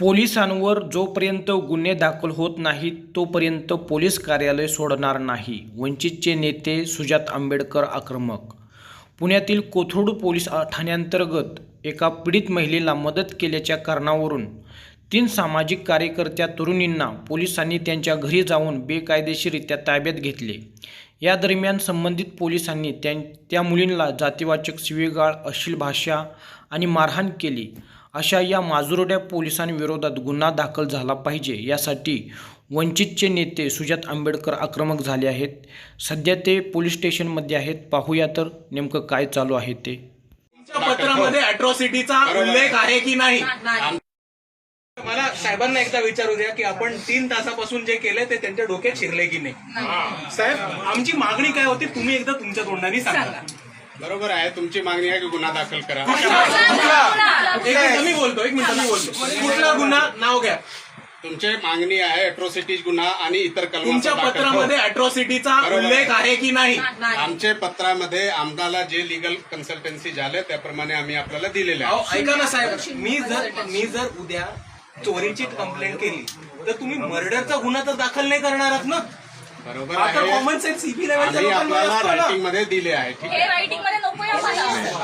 पोलिसांवर जोपर्यंत गुन्हे दाखल होत नाहीत तोपर्यंत पोलीस कार्यालय सोडणार नाही वंचितचे नेते सुजात आंबेडकर आक्रमक. पुण्यातील कोथरूड पोलीस ठाण्यांतर्गत ठाण्याअंतर्गत एका पीडित महिलेला मदत केल्याच्या कारणावरून तीन सामाजिक कार्यकर्त्या तरुणींना पोलिसांनी त्यांच्या घरी जाऊन बेकायदेशीरित्या ताब्यात घेतले. या दरम्यान संबंधित पोलिसांनी त्यां त्या मुलींना जातीवाचक शिवेगाळ अश्लील भाषा आणि मारहाण केली. अशा या माजुरड्या पोलिसांविरोधात गुन्हा दाखल झाला पाहिजे. यासाठी वंचितचे नेते सुजात आंबेडकर आक्रमक झाले आहेत. सध्या ते पोलीस स्टेशनमध्ये आहेत. पाहूया तर नेमकं काय चालू आहे ते. तुमच्या पत्रामध्ये अट्रॉसिटीचा उल्लेख आहे की नाही? मला साहेबांना एकदा विचारू द्या की आपण तीन तासापासून जे केले ते त्यांच्या डोक्यात शिरले की नाही? साहेब आमची मागणी काय होती? तुम्ही एकदा तुमच्या तोंडाने सांगा. बरोबर आहे तुमची मागणी आहे की गुन्हा दाखल करा. एक मिनिट मी बोलतो एक मिनिट मी बोलतो. कुठला गुन्हा? नाव घ्या. तुमची मागणी आहे अट्रोसिटीज गुन्हा आणि इतर तुमच्या पत्रामध्ये अट्रॉसिटीचा बरोबर. उल्लेख आहे की नाही? आमच्या पत्रामध्ये आम्हाला जे लिगल कन्सल्टन्सी झाले त्याप्रमाणे आम्ही आपल्याला दिलेले अहो, आहे ऐका ना साहेब मी जर मी जर उद्या चोरीची कंप्लेंट केली तर तुम्ही मर्डरचा गुन्हा तर दाखल नाही करणार आहात ना? बरोबर आता आहे. कॉमन सेन्स सीपी लेवलच्या आम्ही लोकांना आपल्याला असतो ना. रायटिंगमध्ये दिले आहे ठीक आहे.